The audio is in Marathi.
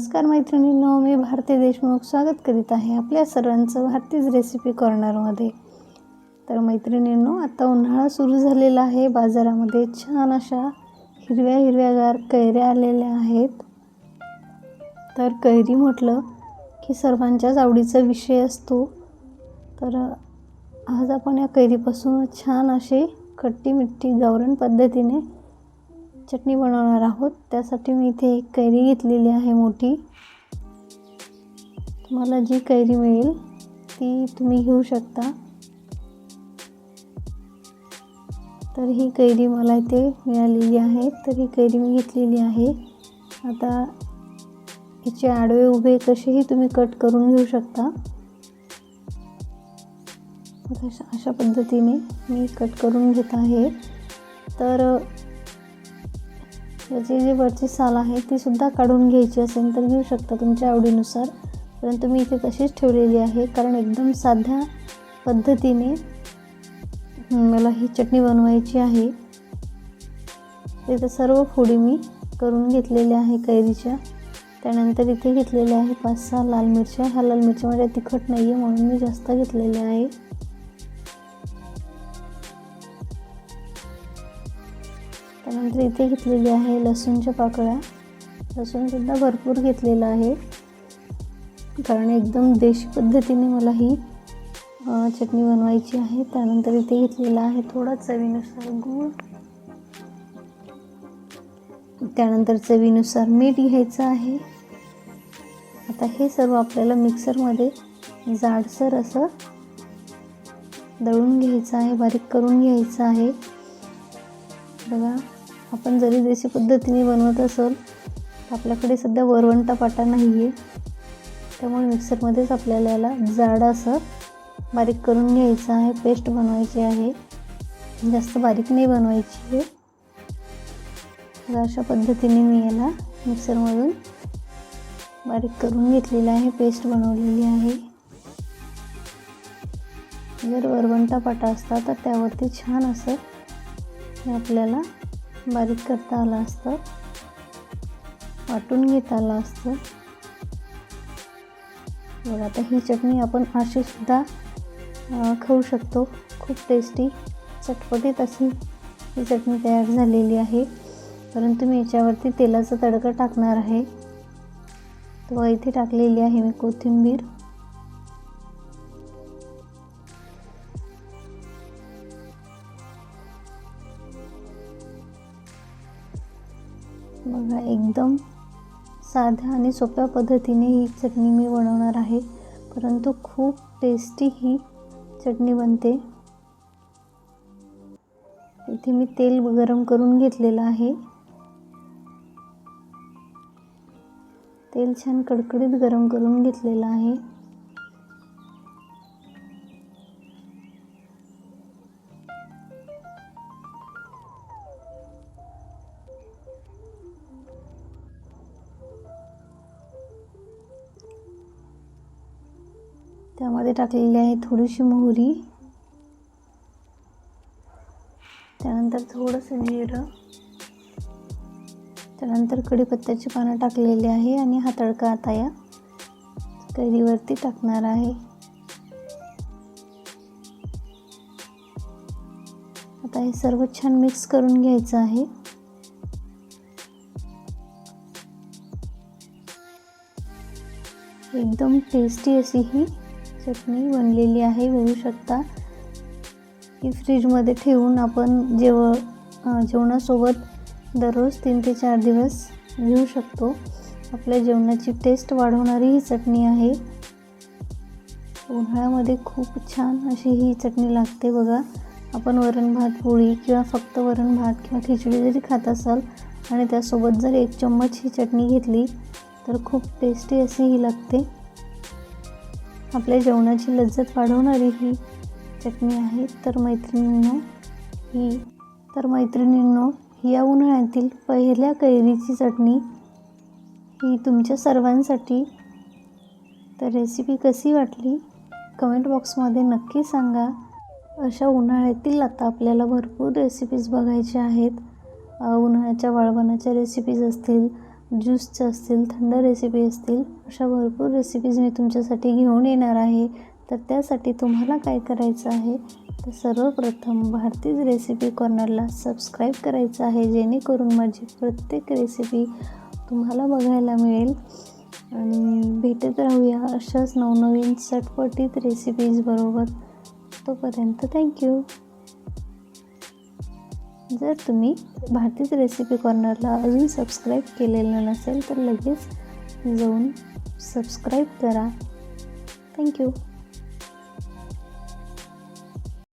नमस्कार मैत्रिणींनो मी भारती देशमुख स्वागत करीत आहे आपल्या सर्वांचं भारतीज रेसिपी कॉर्नरमध्ये तर मैत्रिणींनो आता उन्हाळा सुरू झालेला आहे. बाजारामध्ये छान अशा हिरव्या हिरव्यागार कैऱ्या आलेल्या आहेत. तर कैरी म्हटलं की सर्वांच्याच आवडीचा विषय असतो. तर आज आपण या कैरीपासून छान असे खट्टी मिट्टी गावरण पद्धतीने चटणी बनवणार आहोत. त्यासाठी मी इथे एक कैरी घेतलेली आहे मोठी. तुम्हाला जी कैरी मिळेल ती तुम्ही घेऊ शकता. तर ही कैरी मला इथे मिळालेली आहे. तर ही कैरी मी घेतलेली आहे. आता हिचे आडवे उभे कसेही तुम्ही कट करून घेऊ शकता. अशा अशा पद्धतीने मी कट करून घेत आहे. तर याची जी वरची साल आहे ती सुद्धा काढून घ्यायची असेल तर घेऊ शकता तुमच्या आवडीनुसार. परंतु मी इथे तशीच ठेवलेली आहे कारण एकदम साध्या पद्धतीने मला ही चटणी बनवायची आहे. तिथे सर्व फोडी मी करून घेतलेल्या आहे कैरीच्या. त्यानंतर इथे घेतलेल्या आहे पाच सहा लाल मिरच्या. ह्या लाल मिरच्या माझ्या तिखट नाही आहे म्हणून मी जास्त घेतलेल्या आहे. त्यानंतर इथे घेतलेली आहे लसूणच्या पाकळ्या. लसूणसुद्धा भरपूर घेतलेलं आहे. कारण एकदम देशी पद्धतीने मला ही चटणी बनवायची आहे. त्यानंतर इथे घेतलेला आहे थोडा चवीनुसार गूळ. त्यानंतर चवीनुसार मीठ घ्यायचं आहे. आता हे सर्व आपल्याला मिक्सरमध्ये जाडसर असं दळून घ्यायचं आहे बारीक करून घ्यायचं आहे. बघा. आपण जरी देशी पद्धतीने बनवत असेल तर आपल्याकडे सध्या वरवंटा पाटा नाही आहे त्यामुळे मिक्सरमध्येच आपल्याला याला जाड असं बारीक करून घ्यायचं आहे पेस्ट बनवायची आहे. जास्त बारीक नाही बनवायची आहे अशा पद्धतीने मी याला मिक्सरमधून बारीक करून घेतलेलं आहे पेस्ट बनवलेली आहे. जर वरवंटा पाटा असता तर त्यावरती छान असं हे आपल्याला बारीक करता आलं असतं. वाटून घेता आलं असतं. बघा आता ही चटणी आपण अशीसुद्धा खाऊ शकतो. खूप टेस्टी चटपटीत अशी ही चटणी तयार झालेली आहे. परंतु मी याच्यावरती तेलाचा तडका टाकणार आहे. तो इथे टाकलेली आहे मी कोथिंबीर. बघा एकदम साध्या आणि सोप्या पद्धतीने ही चटणी मी बनवणार आहे. परंतु खूप टेस्टी ही चटणी बनते. इथे मी तेल गरम करून घेतलेलं आहे. तेल छान कडकडीत गरम करून घेतलेलं आहे. त्यामध्ये टाकलेली आहे थोडीशी मोहरी. त्यानंतर थोडंसं जिरं. त्यानंतर कढीपत्त्याची पानं टाकलेली आहे आणि हा तडका आता या कैरीवरती टाकणार आहे. आता हे सर्व छान मिक्स करून घ्यायचं आहे. एकदम टेस्टी अशी ही चटणी बनलेली आहे बघू शकता. ही फ्रीजमध्ये ठेवून आपण जेव जेवणासोबत दररोज तीन ते चार दिवस घेऊ शकतो. आपल्या जेवणाची टेस्ट वाढवणारी ही चटणी आहे. उन्हाळ्यामध्ये खूप छान अशी ही चटणी लागते बघा. आपण वरण भात पोळी किंवा फक्त वरण भात किंवा खिचडी जरी खात असाल आणि त्यासोबत जर एक चम्मच ही चटणी घेतली तर खूप टेस्टी अशी ही लागते. आपल्या जेवणाची लज्जत वाढवणारी ही चटणी आहे. तर मैत्रिणींनो ही तर मैत्रिणींनो या उन्हाळ्यातील पहिल्या कैरीची चटणी ही तुमच्या सर्वांसाठी. तर रेसिपी कशी वाटली? कमेंट बॉक्समध्ये नक्की सांगा. अशा उन्हाळ्यातील आता आपल्याला भरपूर रेसिपीज बघायच्या आहेत. उन्हाळ्याच्या वाळवणाच्या रेसिपीज असतील ज्यूसच्या असतील थंड रेसिपी असतील अशा भरपूर रेसिपीज मी तुमच्यासाठी घेऊन येणार आहे. तर त्यासाठी तुम्हाला काय करायचं आहे? तर सर्वप्रथम भारतीज रेसिपी कॉर्नरला सबस्क्राईब करायचं आहे जेणेकरून माझी प्रत्येक रेसिपी तुम्हाला बघायला मिळेल. आणि भेटत राहूया अशाच नवनवीन चटपटीत रेसिपीज बरोबर. तोपर्यंत थँक्यू जर तुम्ही भारतीच रेसिपी कॉर्नरला अजून सबस्क्राईब केलेलं नसेल तर लगेच जाऊन सबस्क्राईब करा. थँक्यू